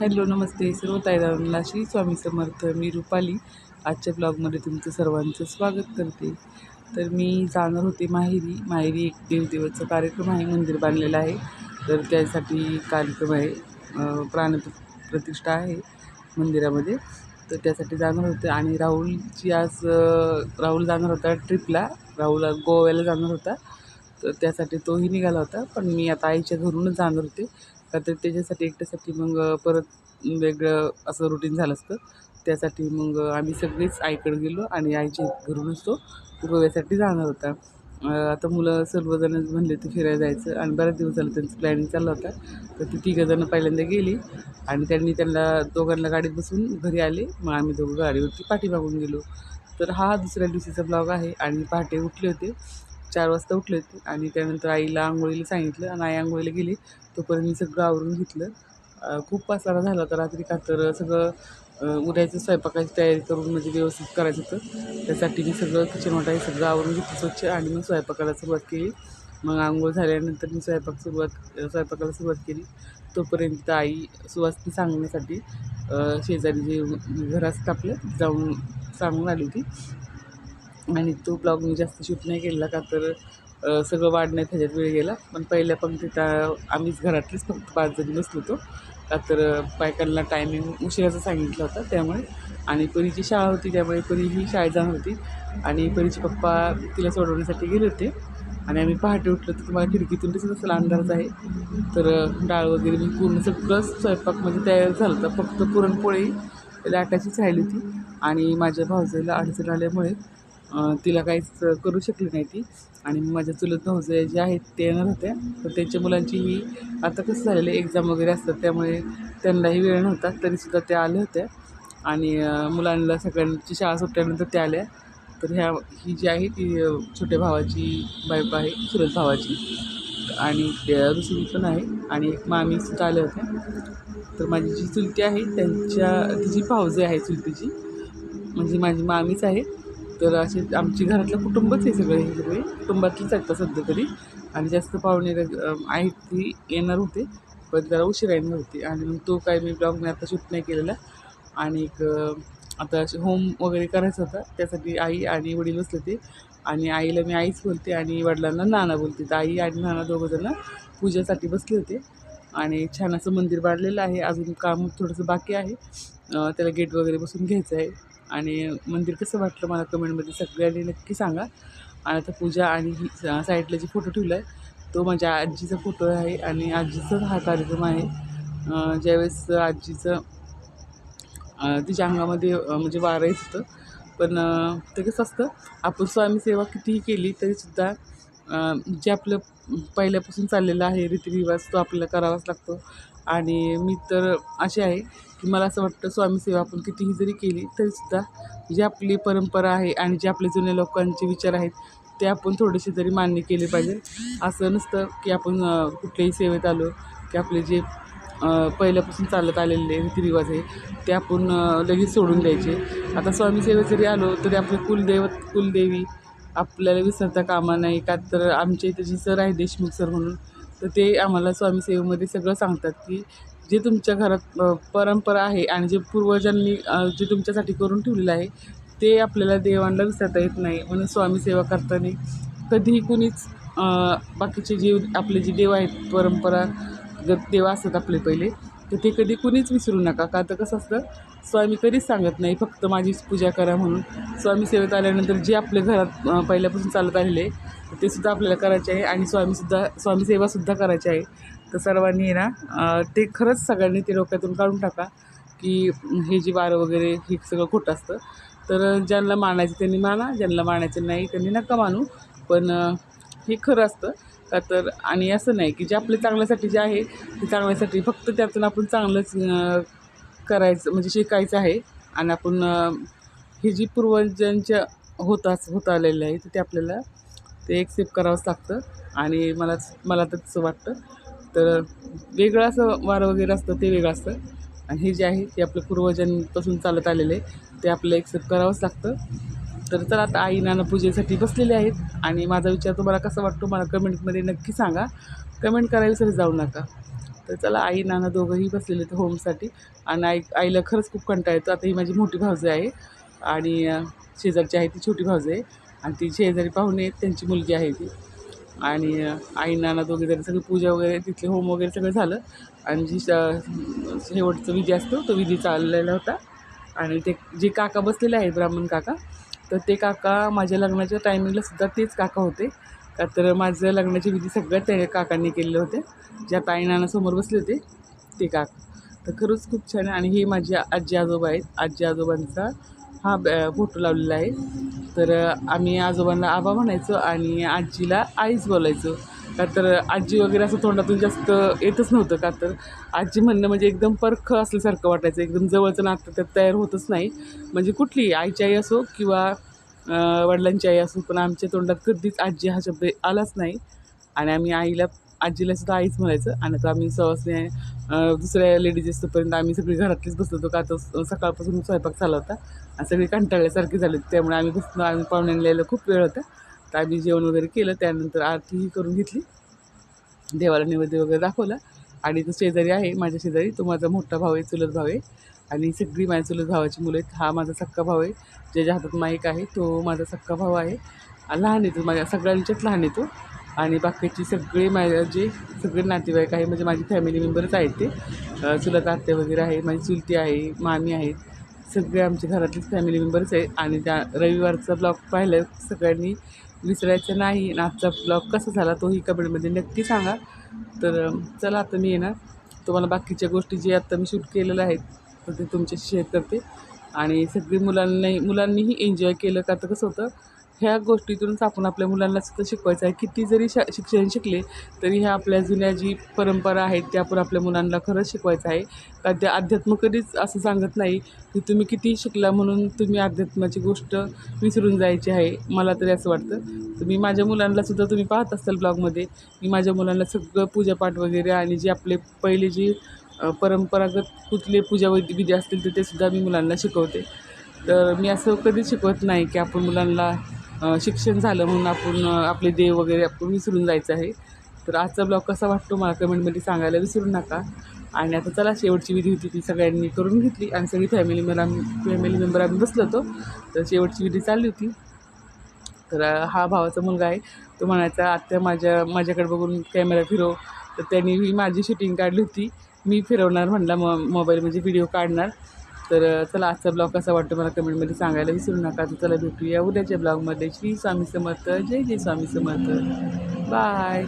Hello नमस्ते. सर्व ताईदारांना श्री स्वामी समर्थ. मी रुपाली. आजच्या ब्लॉगमध्ये तुमचं सर्वांचं स्वागत करते. तर मी जाणार होते माहेरी. माहेरी एक दीड दिवसचा कार्यक्रम आहे मंदिर बांधलेलं आहे. तर त्यासाठी कार्यक्रम आहे. प्राण प्रतिष्ठा आहे मंदिरामध्ये. तर त्यासाठी जाणार होते आणि राहुलची आज राहुल जाणार होता ट्रिपला. राहुल गोव्याला जाणार होता. तर त्यासाठी तोही निघाला होता. पण मी आता आईच्या घरूनच जाणार होते. का तर त्याच्यासाठी एकट्यासाठी मग परत वेगळं असं रुटीन झालं असतं. त्यासाठी मग आम्ही सगळेच आईकडे गेलो आणि आईच्या घरूनच तो गोव्यासाठी जाणार होता. आता मुलं सर्वजण म्हणले ते फिरायला जायचं आणि बऱ्याच दिवस झालं त्यांचं प्लॅनिंग चालला होता. तर ती तिघंजणं पहिल्यांदा गेली आणि त्यांनी त्यांना दोघांना गाडीत बसून घरी आले. मग आम्ही दोघं गाडीवरती पाठीमागून गेलो. तर हा दुसऱ्या दिवशीचा ब्लॉग आहे आणि पहाटे उठले होते. चार वाजता उठले होते. आणि त्यानंतर आईला आंघोळीला सांगितलं. आणि आई आंघोळीला गेली. तोपर्यंत मी सगळं आवरून घेतलं. खूप पसारा झाला होता रात्री. का तर सगळं उद्याचं स्वयंपाकाची तयारी करून म्हणजे व्यवस्थित करायचं होतं. त्यासाठी मी सगळं किचन वाटा हे सगळं आवरून घेतलं स्वच्छ. आणि मग स्वयंपाकाला सुरुवात केली. मग आंघोळ झाल्यानंतर मी स्वयंपाक सुरुवात स्वयंपाकाला सुरुवात केली. तोपर्यंत आई सुवासनी सांगण्यासाठी शेजारी जे घर असतं आपलं जाऊन सांगून आली होती. आणि तो ब्लॉग मी जास्त शूट नाही केला का तर सगळं वाढण्यात ह्याच्यात वेळ गेला. पण पहिल्या पंक्तीत अ, आम्हीच घरातलीच फक्त पाच जणी बसलो होतो. का तर बायकांना टायमिंग उशिराचं सांगितलं होता त्यामुळे. आणि परीची शाळा होती त्यामुळे परी ही शाळेत जाणार होती. आणि परीचे पप्पा तिला सोडवण्यासाठी गेले होते. आणि आम्ही पहाटे उठलो तर तुम्हाला खिडकीतून दिसत असेल अंधारच आहे. तर डाळ वगैरे मी पूर्ण सगळं स्वयंपाकमध्ये तयार झालं होतं. फक्त पुरणपोळी लाटाचीच राहिली होती. आणि माझ्या भावजाईला अडचण आल्यामुळे तिला काहीच करू शकली नाही ती. आणि माझ्या चुलत भाऊजे जे आहेत ते येणार होत्या तर त्यांच्या मुलांची ही आता कसं झालेलं एक्झाम वगैरे असतात त्यामुळे त्यांनाही वेळ नव्हता तरीसुद्धा त्या आल्या होत्या आणि मुलांना सगळ्यांची शाळा सुटल्यानंतर त्या आल्या तर ह्या ही जी आहे ती छोट्या भावाची बायको आहे चुलत भावाची. आणि ऋषी पण आहे. आणि एक मामीसुद्धा आल्या होत्या. तर माझी जी चुलती आहे त्यांच्या तिची भावजे आहे चुलतीची म्हणजे माझी मामीच आहे. तर असे आमची घरातलं कुटुंबच आहे सगळे हे सगळे. कुटुंबातलीच आहेत सध्या तरी. आणि जास्त पाहुणे आहेत ती येणार होते पण जरा उशिरा येणार होती. आणि मग तो काय मी ब्लॉग मी आता शूट नाही केलेला. आणि एक आता असे होम वगैरे करायचं होता त्यासाठी आई आणि वडील बसले होते. आणि आईला मी आईच बोलते आणि वडिलांना नाना बोलते. तर आई आणि नाना दोघंजणं पूजेसाठी बसले होते. आणि छान असं मंदिर बांधलेलं आहे. अजून काम थोडंसं बाकी आहे. त्याला गेट वगैरे बसून घ्यायचं आहे. आणि मंदिर कसं वाटलं मला कमेंटमध्ये सगळ्यांनी नक्की सांगा. आणि आता पूजा आणि ही साईडला जी फोटो ठेवला आहे तो माझ्या आजीचा फोटो आहे आणि आजीचाच हा कार्यक्रम आहे. ज्यावेळेस आजीचं तिच्या अंगामध्ये म्हणजे वारं येत होतं. पण ते कसं असतं आपण स्वामी सेवा कितीही केली तरीसुद्धा जे आपलं पहिल्यापासून चाललेलं आहे रीतिरिवाज तो आपल्याला करावाच लागतो. आणि मी तर असे आहे की मला असं वाटतं स्वामीसेवा आपण कितीही जरी केली तरीसुद्धा जी आपली परंपरा आहे आणि जे आपले जुन्या लोकांचे विचार आहेत ते आपण थोडेसे तरी मान्य केले पाहिजे. असं नसतं की आपण कुठल्याही सेवेत आलो की आपले जे पहिल्यापासून चालत आलेले रीतिरिवाज आहे ते आपण लगेच सोडून द्यायचे. आता स्वामी सेवेत जरी आलो तरी आपले कुलदैवत कुलदेवी आपल्याला विसरता कामा नाही का तर आमच्या इथे जे सर आहे देशमुख सर म्हणून तर ते आम्हाला स्वामी सेवेमध्ये सगळं सांगतात की जे तुमच्या घरात परंपरा आहे आणि जे पूर्वजांनी जे तुमच्यासाठी करून ठेवलेलं आहे ते आपल्याला देवांना विसरता येत नाही. म्हणून स्वामी सेवा करताना कधीही कुणीच बाकीचे जे आपले जे देव आहेत परंपरागत देव असतात आपले पहिले तर ते कधी कुणीच विसरू नका. का तर कसं असतं स्वामी कधीच सांगत नाही फक्त माझीच पूजा करा म्हणून. स्वामी सेवेत आल्यानंतर जे आपल्या घरात पहिल्यापासून चालत आलेले ते सुद्धा आपल्याला करायचे आहे आणि स्वामीसुद्धा स्वामी सेवासुद्धा करायची आहे. तर सर्वांनी ना ते खरंच सगळ्यांनी ते डोक्यातून काढून टाका की हे जे वारं वगैरे हे सगळं खोटं असतं. तर ज्यांना मानायचं त्यांनी माना ज्यांना मानायचं नाही त्यांनी नका मानू. पण हे खरं असतं. का तर आणि असं नाही की जे आपले चांगल्यासाठी जे आहे ते चांगल्यासाठी फक्त त्यातून आपण चांगलंच करायचं म्हणजे शिकायचं आहे. आणि आपण हे जी पूर्वजांच्या होताच होत आलेलं आहे तर ते आपल्याला ते एक्सेप्ट करावंच लागतं. आणि मला मला तर तसं वाटतं. तर वेगळं असं वारं वगैरे असतं ते वेगळं असतं. आणि हे जे आहे ते आपलं पूर्वजांपासून चालत आलेलं आहे ते आपलं एक्सेप्ट करावंच लागतं. तर चला आता आई नाना पूजेसाठी बसलेले आहेत. आणि माझा विचार तुम्हाला कसा वाटतो मला कमेंटमध्ये नक्की सांगा. कमेंट करायला सर जाऊ नका. तर चला आई नाना दोघंही बसलेले होते होमसाठी. आणि आई आईला खरंच खूप कंटाळ येतो. आता ही माझी मोठी भाऊजी आहे. आणि शेजारची आहे ती छोटी भावजं आहे. आणि ती शेजारी पाहुणे आहेत त्यांची मुलगी आहे ती. आणि आई नाना दोघे जरी सगळी पूजा वगैरे तिथले होम वगैरे सगळं झालं. आणि जी श- शेवटचा विधी असतो तो विधी चाललेला होता. आणि ते जे काका बसलेले आहेत ब्राह्मण काका तर ते काका माझ्या लग्नाच्या टायमिंगला सुद्धा तेच काका होते. का तर माझं लग्नाची विधी सगळ्यात त्या काकांनी केलेले होते. ज्या ताई समोर बसले होते ते काका. तर खरंच खूप छान आहे. आणि हे माझे आजी आजोबा आहेत. आजी आजोबांचा हा ब- फोटो लावलेला आहे. तर आम्ही आजोबांना आबा म्हणायचो आणि आजीला आईच बोलायचो. का तर आजी वगैरे असं तोंडातून जास्त येतच नव्हतं का तर आजी म्हणणं म्हणजे एकदम परख असल्यासारखं वाटायचं. एकदम जवळचं नातं त्यात तयार होतच नाही. म्हणजे कुठली आईची आई असो किंवा वडिलांची आई असून पण आमच्या तोंडात कधीच आजी हा शब्द आलाच नाही. आणि आम्ही आईला आजीला सुद्धा आईच म्हणायचं. आणि आता आम्ही सहजने दुसऱ्या लेडीज असतोपर्यंत आम्ही सगळी घरातलीच बसलो होतो. का तर सकाळपासून स्वयंपाक चालला होता. आणि सगळी कंटाळल्यासारखी झाले त्यामुळे आम्ही बसलो. आम्ही पाहुण्यांना यायला खूप वेळ होता. तर आम्ही जेवण वगैरे केलं. त्यानंतर आरतीही करून घेतली. देवाला नैवेद्य वगैरे दाखवला. आणि तो शेजारी आहे माझ्या शेजारी. तो माझा मोठा भाऊ आहे चुलत भाऊ आहे. आणि सगळी माझ्या चुलत भावाची मुलं आहेत. हा माझा सक्का भाऊ आहे. ज्याच्या हातात माईक आहे तो माझा सक्का भाऊ आहे. आणि लहान येतो माझ्या सगळ्यांच्याच लहान येतो आणि बाकीची सगळे माझ्या जे सगळे नातेवाईक आहे म्हणजे माझी फॅमिली मेंबरच आहेत ते. चुलत आत्या वगैरे आहे माझी चुलती आहे मामी आहेत. सगळे आमच्या घरातलेच फॅमिली मेंबर्स आहेत. आणि त्या रविवारचा ब्लॉग पाहिलं सगळ्यांनी विसरायचं नाही. आणि आजचा ब्लॉग कसा झाला तोही कमेंटमध्ये नक्की सांगा. तर चला आता मी येणार. तुम्हाला बाकीच्या गोष्टी जे आत्ता मी शूट केलेल्या आहेत तर ते तुमच्याशी शेअर करते आणि सगळी मुलांनाही मुलांनीही एन्जॉय केलं का तर कसं होतं ह्या गोष्टीतूनच आपण आपल्या मुलांना सुद्धा शिकवायचं आहे. किती जरी शा शिक्षण शिकले तरी ह्या आपल्या जुन्या जी परंपरा आहेत त्या आपण आपल्या मुलांना खरंच शिकवायचं आहे. का त्या अध्यात्म कधीच असं सांगत नाही की तुम्ही किती शिकला म्हणून तुम्ही अध्यात्माची गोष्ट विसरून जायची आहे. मला तरी असं वाटतं. तर मी माझ्या मुलांना सुद्धा तुम्ही पाहत असाल ब्लॉगमध्ये मी माझ्या मुलांना सगळं पूजापाठ वगैरे आणि जे आपले पहिले जी परंपरागत कुठले पूजा विधी विधी असतील तर ते सुद्धा मी मुलांना शिकवते. तर मी असं कधीच शिकवत नाही की आपण मुलांना शिक्षण झालं म्हणून आपण आपले देव वगैरे आपण विसरून जायचं आहे. तर आजचा ब्लॉग कसा वाटतो मला कमेंटमध्ये सांगायला विसरू नका. आणि आता चला शेवटची विधी होती ती सगळ्यांनी करून घेतली आणि सगळी फॅमिली मला फॅमिली मेंबर आम्ही बसलो होतो. तर शेवटची विधी चालली होती. तर हा भावाचा मुलगा आहे. तो म्हणायचा आत्या माझ्या माझ्याकडे बघून कॅमेरा फिरव. तर त्यांनी ही माझी शूटिंग काढली होती. मी फिरवणार म्हणला म मोबाईल म्हणजे व्हिडिओ काढणार. तर चला आजचा ब्लॉग कसा वाटतो मला कमेंटमध्ये सांगायला विसरू नका. तर चला भेटूया उद्याच्या ब्लॉगमध्ये श्री स्वामी समर्थ. जय जय स्वामी समर्थ. बाय